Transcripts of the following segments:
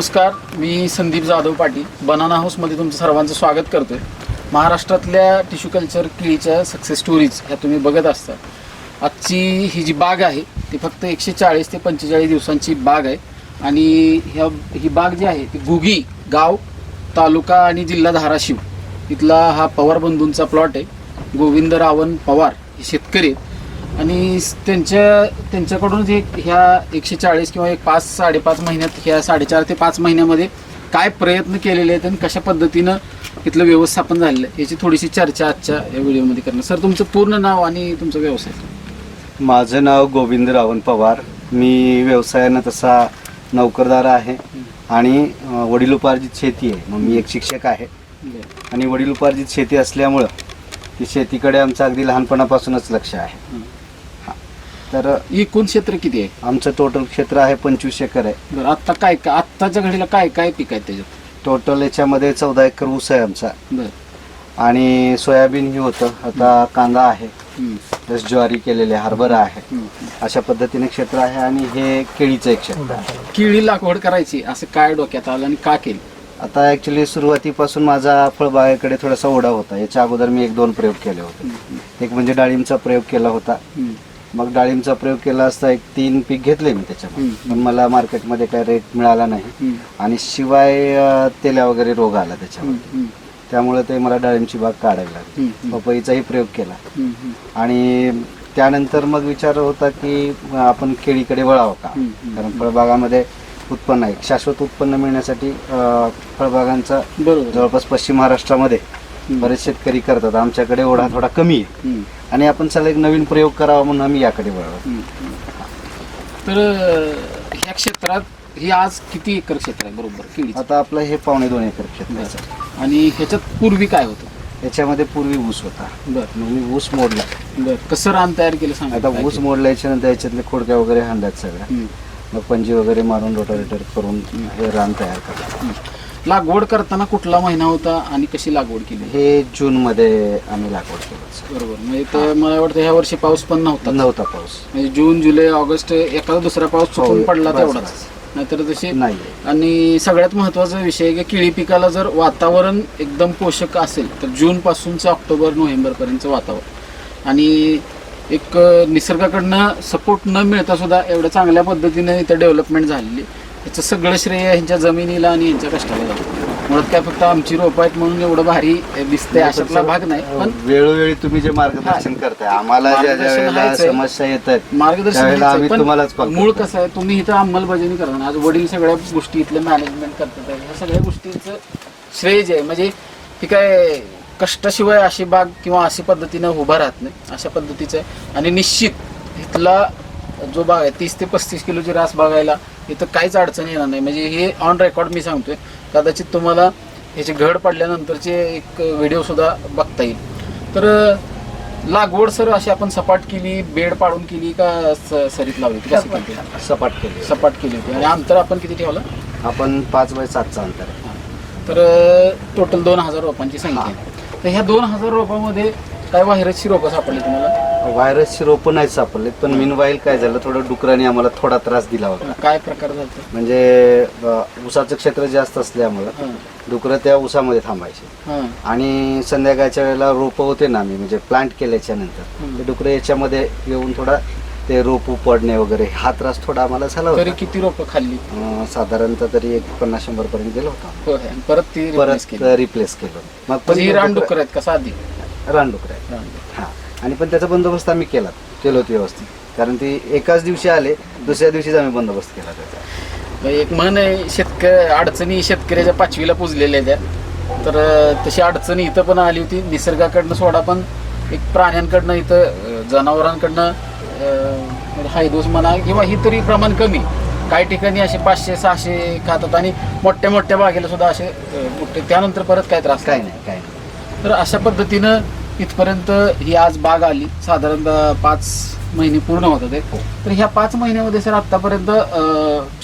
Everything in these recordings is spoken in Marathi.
नमस्कार मी संदीप जाधव पाटील. बनाना हाऊसमध्ये तुमचं सर्वांचं स्वागत करतोय. महाराष्ट्रातल्या टिश्यू कल्चर केळीच्या सक्सेस स्टोरीज ह्या तुम्ही बघत असता. आजची ही जी बाग आहे ती फक्त एकशे चाळीस ते पंचेचाळीस दिवसांची बाग आहे. आणि ह्या ही बाग जी आहे ती गुगी गाव तालुका आणि जिल्हा धाराशिव. इथला हा पवार बंधूंचा प्लॉट आहे. गोविंद रावण पवार हे शेतकरी आहेत. आणि त्यांच्या त्यांच्याकडून जे ह्या एकशे चाळीस किंवा एक पाच साडेपाच महिन्यात ह्या साडेचार ते पाच महिन्यामध्ये काय प्रयत्न केलेले आहेत आणि कशा पद्धतीनं इथलं व्यवस्थापन झालेलं आहे याची थोडीशी चर्चा आजच्या या व्हिडिओमध्ये करणार. सर तुमचं पूर्ण नाव आणि तुमचा व्यवसाय? माझं नाव गोविंद रावण पवार. मी व्यवसायानं तसा नोकरदार आहे आणि वडिलोपार्जित शेती आहे. मग मी एक शिक्षक आहे. आणि वडिलोपार्जित शेती असल्यामुळं ती शेतीकडे आमचं अगदी लहानपणापासूनच लक्ष आहे. तर एकूण क्षेत्र किती आहे? आमचं टोटल क्षेत्र आहे पंचवीस एकर आहे. बरं आत्ता काय काय आत्ताच्या घडीला काय काय पीक आहे त्याच्यात? टोटल याच्यामध्ये चौदा एकर ऊस आहे आमचा. बरं. आणि सोयाबीन ही होतं. आता कांदा आहे. हं. प्लस ज्वारी केलेले हरभरा आहे. अशा पद्धतीने क्षेत्र आहे आणि हे केळीचं एक क्षेत्र आहे. केळी लागवड करायची असं काय डोक्यात आलं आणि का केली? आता ॲक्च्युली सुरुवातीपासून माझा फळबागेकडे थोडासा ओढा होता. याच्या अगोदर मी एक दोन प्रयोग केले होते. एक म्हणजे डाळिंबचा प्रयोग केला होता. मग डाळिंबचा प्रयोग केला असता एक तीन पीक घेतले मी त्याच्यामध्ये हम्म. पण मला मार्केटमध्ये काय रेट मिळाला नाही. आणि शिवाय तेल्या वगैरे रोग आला त्याच्यामध्ये. त्यामुळे ते मला डाळिंबची बाग काढायला लागली. पपईचाही प्रयोग केला. आणि त्यानंतर मग विचार होता की आपण केळीकडे वळावं का. कारण फळबागामध्ये उत्पन्न आहे शाश्वत उत्पन्न मिळण्यासाठी फळबागांचा जवळपास पश्चिम महाराष्ट्रामध्ये. बरेच शेतकरी करतात. आमच्याकडे ओढा थोडा कमी आहे. आणि आपण चला एक नवीन प्रयोग करावा म्हणून आम्ही याकडे वळलो. तर ह्या क्षेत्रात हे आज किती एकर क्षेत्र आहे? बरोबर आता आपलं हे पावणे दोन एकर क्षेत्र आहे. आणि ह्याच्यात पूर्वी काय होतं? याच्यामध्ये पूर्वी ऊस होता. बरं. मग मी ऊस मोडला. बरं. कसं रान तयार केलं सांगा? आता काय ऊस केलं? मोडल्या याच्यानंतर याच्यातले खोडक्या वगैरे हाणल्यात सगळ्या. मग पंजी वगैरे मारून रोटावेटर करून हे रान तयार करतात. लागवड करताना कुठला महिना होता आणि कशी लागवड केली? हे जून मध्ये आम्ही लागवड केलं बरोबर. म्हणजे तर मला वाटतं ह्या वर्षी पाऊस पण नव्हता नव्हता पाऊस. म्हणजे जून जुलै ऑगस्ट एखादा दुसरा पाऊस चुकून हो, पडला बस, तेवढाच. बस. नाहीतर तसे नाही. आणि सगळ्यात महत्त्वाचा विषय आहे की केळी पिकाला जर वातावरण एकदम पोषक असेल तर जून पासूनचं ऑक्टोबर नोव्हेंबर पर्यंतचं वातावरण. आणि एक अं, निसर्गाकडनं सपोर्ट न मिळता सुद्धा एवढ्या चांगल्या पद्धतीने इथं डेव्हलपमेंट झालेली याचं सगळं श्रेय ह्यांच्या जमिनीला आणि यांच्या कष्टाला जातं मुळात काय फक्त आमची रोपं आहेत म्हणून एवढं भारी दिसतंय अशातला भाग नाही पण वेळोवेळी तुम्ही जे मार्गदर्शन करताय आम्हाला ज्या ज्या मार्गदर्शन वेळेला आहेच आहे. समस्या येत आहेत मार्गदर्शन त्यावेळेला हेच आहे, आम्ही पण तुम्हालाच call मूळ करतो. कसं आहे तुम्ही इथं अंमलबजावणी करता आज वडील सगळ्या गोष्टी इथले मॅनेजमेंट करतात आहे. ह्या सगळ्या गोष्टींचं श्रेय जे आहे म्हणजे ही काय कष्टाशिवाय अशी बाग किंवा अशी पद्धतीनं उभा राहत नाही अशा पद्धतीचं आहे आणि निश्चित इथला जो बाग आहे तीस ते पस्तीस किलोची रास बागायला इथं काहीच अडचण येणार नाही. म्हणजे हे ऑन रेकॉर्ड मी सांगतोय. कदाचित तुम्हाला ह्याची घड पडल्यानंतरचे एक व्हिडिओ सुद्धा बघता येईल. तर लागवड सर अशी आपण सपाट केली बेड पाडून केली का स- सरीत लावली? होती? कशी केली होती? सपाट केले सपाट केली होती. आणि अंतर आपण किती ठेवलं? आपण पाच बाय सातचा अंतर आहे. तर टोटल दोन हजार रोपांची संख्या. आहे तर ह्या दोन हजार रोपामध्ये काय व्हायरसची रोपं सापडली तुम्हाला? व्हायरसची रोपं नाही सापडले पण मीन काय झालं थोडं डुकराने आम्हाला थोडा त्रास दिला होता. काय प्रकार झाला म्हणजे अ, ऊसाचं क्षेत्र जास्त असल्यामुळं हां. डुकरं त्या ऊसामध्ये थांबायचे. हां. आणि संध्याकाळच्या वेळेला रोपं होते ना आम्ही म्हणजे प्लांट केल्याच्यानंतर. हम्म. ते डुकरं याच्यामध्ये येऊन थोडा ते रोप पडणे वगैरे हा त्रास थोडा आम्हाला झाला तरी होता किती रोपं खाल्ली? अ, साधारणतः तरी एक पन्नास शंभर पर्यंत गेलो होता. हो. आणि परत ती replace परत केली. रिप्लेस केलं. मग म्हणजे ही डुकरं- डुकर आहेत का साधी? रानडुकरं आहे. हा. आणि पण त्याचा बंदोबस्त आम्ही केला केलो होतो व्यवस्थित. कारण ती एकाच दिवशी आले दुसऱ्या दिवशीच आम्ही बंदोबस्त केला त्याचा. एक म्हण आहे शेतक अडचणी शेतकऱ्याच्या पाचवीला पुजलेल्या त्या तर अं, तशी अडचणी इथं पण आली होती. निसर्गाकडनं सोडा पण एक प्राण्यांकडनं इथं अं, जनावरांकडनं अं, हायदोस म्हणा किंवा ही तरी प्रमाण कमी. काही ठिकाणी असे पाचशे सहाशे खातात आणि मोठ्या मोठ्या बागेला सुद्धा असे अं, मोठे त्यानंतर परत काय त्रास? काय नाही नाही काय नाही. तर अशा पद्धतीनं इथपर्यंत ही आज बाग आली. साधारणतः पाच महिने पूर्ण होतात आहे तर ह्या पाच महिन्यामध्ये सर आतापर्यंत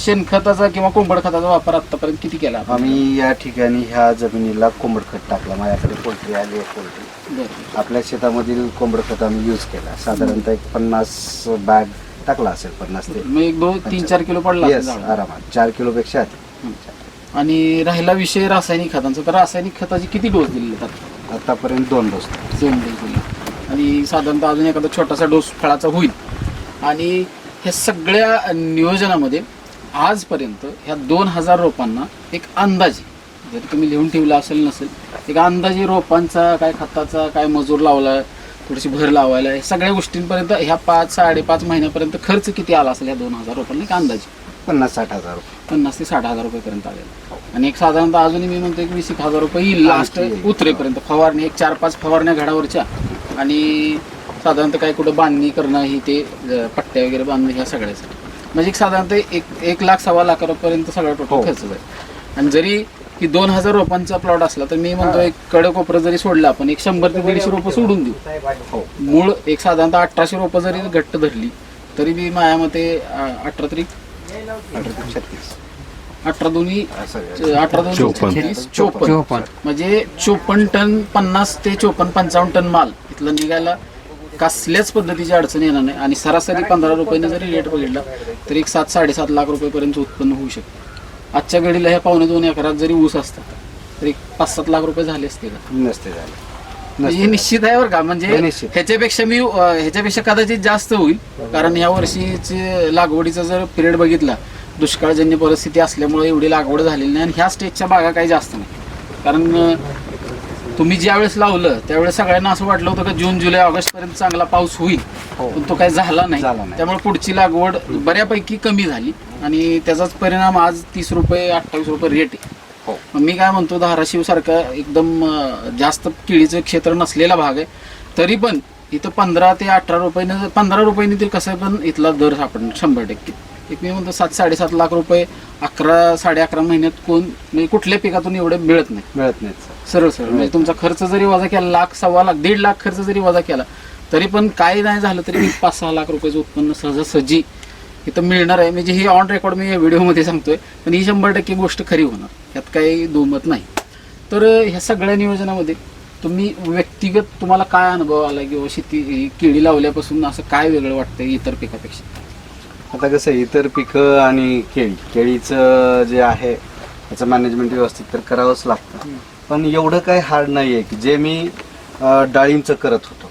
शेणखताचा किंवा कोंबड खताचा वापर आतापर्यंत किती केला? आम्ही या ठिकाणी ह्या जमिनीला कोंबड खत टाकला. माझ्याकडे पोल्ट्री आली आहे पोल्ट्री. आपल्या शेतामधील कोंबड खत आम्ही यूज केला. साधारणतः एक पन्नास बॅग टाकला असेल पन्नास ते एक दोन तीन चार किलो पडला. आरामात. चार किलो पेक्षा आणि राहिला विषय रासायनिक खतांचा. तर रासायनिक खताचे किती डोस दिलेले आहेत आतापर्यंत दोन डोस. दोन डोस दिले. आणि साधारणतः अजून एखादा छोटासा डोस फळाचा होईल. आणि ह्या सगळ्या नियोजनामध्ये आजपर्यंत ह्या दोन हजार रोपांना एक अंदाजे जर तुम्ही लिहून ठेवला असेल नसेल एक अंदाजे रोपांचा काय खताचा काय मजूर लावला थोडीशी भर लावायला हे सगळ्या गोष्टींपर्यंत ह्या पाच साडेपाच महिन्यापर्यंत खर्च किती आला असेल ह्या दोन हजार रोपांना एक अंदाजे. पन्नास साठ हजार रुपये. पन्नास ते साठ हजार रुपयेपर्यंत आलेला. आणि एक साधारणतः अजूनही मी म्हणतो एक वीस एक हजार रुपये येईल लास्ट. उतरेपर्यंत. फवारणी एक चार पाच फवारण्या घडावरच्या. आणि साधारणतः काय कुठं बांधणी करणं ही ते अं, पट्ट्या वगैरे बांधणं ह्या सगळ्याचं म्हणजे एक साधारणतः एक एक लाख सव्वा लाखापर्यंत सगळा हो. टोटल खर्च जाईल आणि जरी की दोन हजार रोपांचा प्लॉट असला तर मी म्हणतो एक कडे कोपरं जरी सोडलं आपण एक शंभर ते दीडशे रोपं सोडून देऊ. हो. मूळ एक साधारणतः अठराशे रोपं जरी घट्ट धरली तरी बी माझ्या मते अं, अठरा तरी अठरा दोन्ही अठरा दोन चोपन्न. म्हणजे चोपन्न टन पन्नास ते चोपन्न पंचावन्न टन माल इथलं निघायला कसल्याच पद्धतीची अडचण येणार नाही. आणि सरासरी पंधरा रुपयाने जरी रेट बघितला तर एक सात साडेसात लाख रुपयेपर्यंत उत्पन्न होऊ शकतं. आजच्या घडीला ह्या पावणे दोन एकरात जरी ऊस असतात तर एक पाच सात लाख रुपये झाले असते का नसते झालं. हे निश्चित आहे बरं का? म्हणजे निश्चित. ह्याच्यापेक्षा मी अं, ह्याच्यापेक्षा कदाचित जास्त होईल. कारण या वर्षीचे लागवडीचा जर पिरियड बघितला दुष्काळजन्य परिस्थिती असल्यामुळे एवढी लागवड झालेली नाही आणि ह्या स्टेजच्या बागा काही जास्त नाही. कारण अं, तुम्ही ज्यावेळेस लावलं त्यावेळेस सगळ्यांना असं वाटलं होतं की जून जुलै ऑगस्ट पर्यंत चांगला पाऊस होईल. हो. पण तो काही झाला नाही. झाला नाही. त्यामुळे पुढची लागवड बऱ्यापैकी कमी झाली आणि त्याचाच परिणाम आज तीस रुपये अठ्ठावीस रुपये रेट आहे. हो. मग मी काय म्हणतो धाराशिव सारखा एकदम अं, जास्त केळीचं क्षेत्र नसलेला भाग आहे तरी पण इथं पंधरा ते अठरा रुपयानं पंधरा रुपयाने तरी कसं पण इथला दर सापडणार शंभर टक्के. एक मी म्हणतो सात साडेसात लाख रुपये अकरा साडे अकरा महिन्यात कोण म्हणजे कुठल्या पिकातून एवढे मिळत नाही. मिळत नाहीत. सरळ सरळ. म्हणजे तुमचा खर्च जरी वजा केला लाख सव्वा लाख दीड लाख खर्च जरी वजा केला तरी पण काय नाही झालं तरी मी पाच सहा लाख रुपयाचं उत्पन्न सहजासहजी इथं मिळणार आहे. म्हणजे ही ऑन रेकॉर्ड मी या व्हिडिओमध्ये सांगतोय पण ही शंभर टक्के गोष्ट खरी होणार. यात काही दुमत नाही. तर ह्या सगळ्या नियोजनामध्ये तुम्ही व्यक्तिगत तुम्हाला काय अनुभव आला किंवा शेती ही केळी लावल्यापासून असं काय वेगळं वाटतंय इतर पिकापेक्षा? आता कसं आहे, इतर पिकं आणि केळी. केळीचं जे आहे त्याचं मॅनेजमेंट व्यवस्थित तर करावंच लागतं. पण एवढं काही हार्ड नाही आहे की जे मी अं, डाळिंबचं करत होतो.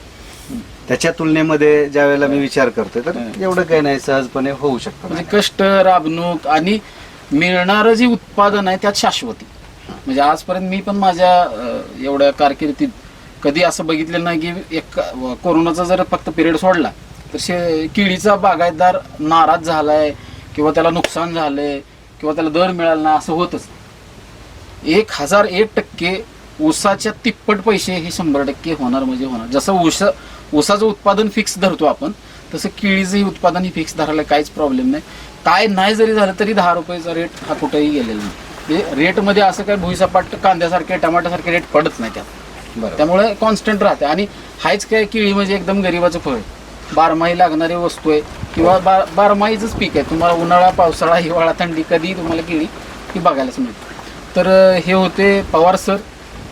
त्याच्या तुलनेमध्ये ज्या वेळेला मी विचार करतोय तर एवढं काही नाही सहजपणे होऊ शकतं. म्हणजे कष्ट राबणूक आणि मिळणारं जे उत्पादन आहे त्यात शाश्वती. म्हणजे आजपर्यंत मी पण माझ्या एवढ्या कारकिर्दीत कधी असं बघितलेलं नाही की एक कोरोनाचा जर फक्त पिरियड सोडला तर शे केळीचा बागायतदार नाराज झालाय किंवा त्याला नुकसान झालंय किंवा त्याला दर मिळाला नाही असं होतच. एक हजार एक टक्के ऊसाच्या तिप्पट पैसे हे शंभर टक्के होणार म्हणजे होणार. जसं ऊस ऊसाचं उत्पादन फिक्स धरतो आपण तसं केळीचंही उत्पादन ही फिक्स धरायला काहीच प्रॉब्लेम नाही. काय नाही जरी झालं तरी दहा रुपयाचा रेट हा कुठेही गेलेला नाही. म्हणजे रेटमध्ये असं काय भुईसपाट कांद्यासारखे टमाट्यासारखे रेट पडत नाही त्यात. बरं त्यामुळे कॉन्स्टंट राहते. आणि हायच काय केळी म्हणजे एकदम गरीबाचं फळ आहे. बारमाही लागणारी वस्तू आहे. किंवा बार बारमाहीचंच पीक आहे. तुम्हाला उन्हाळा पावसाळा हिवाळा थंडी कधी तुम्हाला केळी ही बघायलाच मिळते. तर हे होते पवार सर.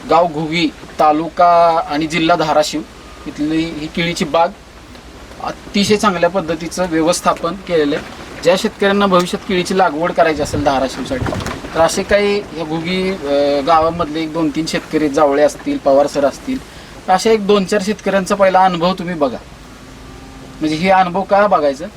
गाव घुगी तालुका आणि जिल्हा धाराशिव. इथली ही केळीची बाग अतिशय चांगल्या पद्धतीचं व्यवस्थापन केलेलं आहे. ज्या शेतकऱ्यांना भविष्यात केळीची लागवड करायची असेल धाराशिवसाठी तर असे काही ह्या घुगी गावामधले एक दोन तीन शेतकरी जावळे असतील पवार सर असतील तर अशा एक दोन चार शेतकऱ्यांचा पहिला अनुभव तुम्ही बघा. म्हणजे हे अनुभव का बघायचं?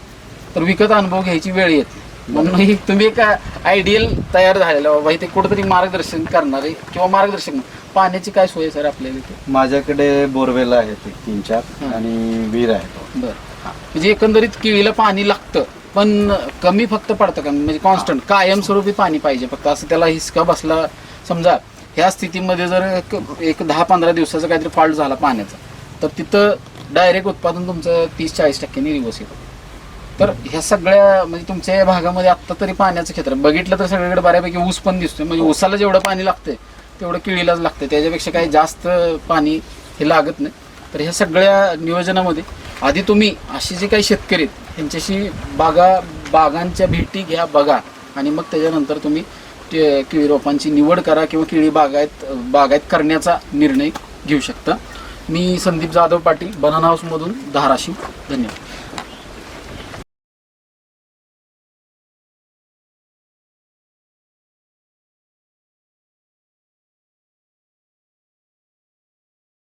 तर विकत अनुभव घ्यायची वेळ येत. म्हणून ही तुम्ही एक आयडियल तयार झालेलं बाबा इथे कुठंतरी मार्गदर्शन करणारे किंवा मार्गदर्शक पाण्याची काय सोय आहे सर आपल्याला इथे? माझ्याकडे बोरवेल आहेत एक तीन चार. आणि विहीर आहे. बरं. म्हणजे एकंदरीत केळीला पाणी लागतं पण कमी फक्त पडतं का? म्हणजे कॉन्स्टंट कायमस्वरूपी पाणी पाहिजे फक्त. असं त्याला हिसका बसला समजा ह्या स्थितीमध्ये जर एक- एक दहा पंधरा दिवसाचा काहीतरी फॉल्ट झाला पाण्याचा तर तिथं डायरेक्ट उत्पादन तुमचं तीस चाळीस टक्क्यांनी रिवर्स येतं. तर ह्या सगळ्या म्हणजे तुमच्या या भागामध्ये आत्ता तरी पाण्याचं क्षेत्र बघितलं तर सगळीकडे बऱ्यापैकी ऊस पण दिसतोय. म्हणजे ऊसाला जेवढं पाणी लागतंय तेवढं केळीलाच लागतं. त्याच्यापेक्षा काही जास्त पाणी हे लागत नाही. तर ह्या सगळ्या नियोजनामध्ये आधी तुम्ही अशी जे काही शेतकरी आहेत ह्यांच्याशी बागा बागांच्या भेटी घ्या बघा. आणि मग त्याच्यानंतर तुम्ही ते केळी रोपांची निवड करा किंवा केळी बागायत बागायत करण्याचा निर्णय घेऊ शकता. मी संदीप जाधव पाटील बनाना हाऊसमधून धाराशिव. धन्यवाद.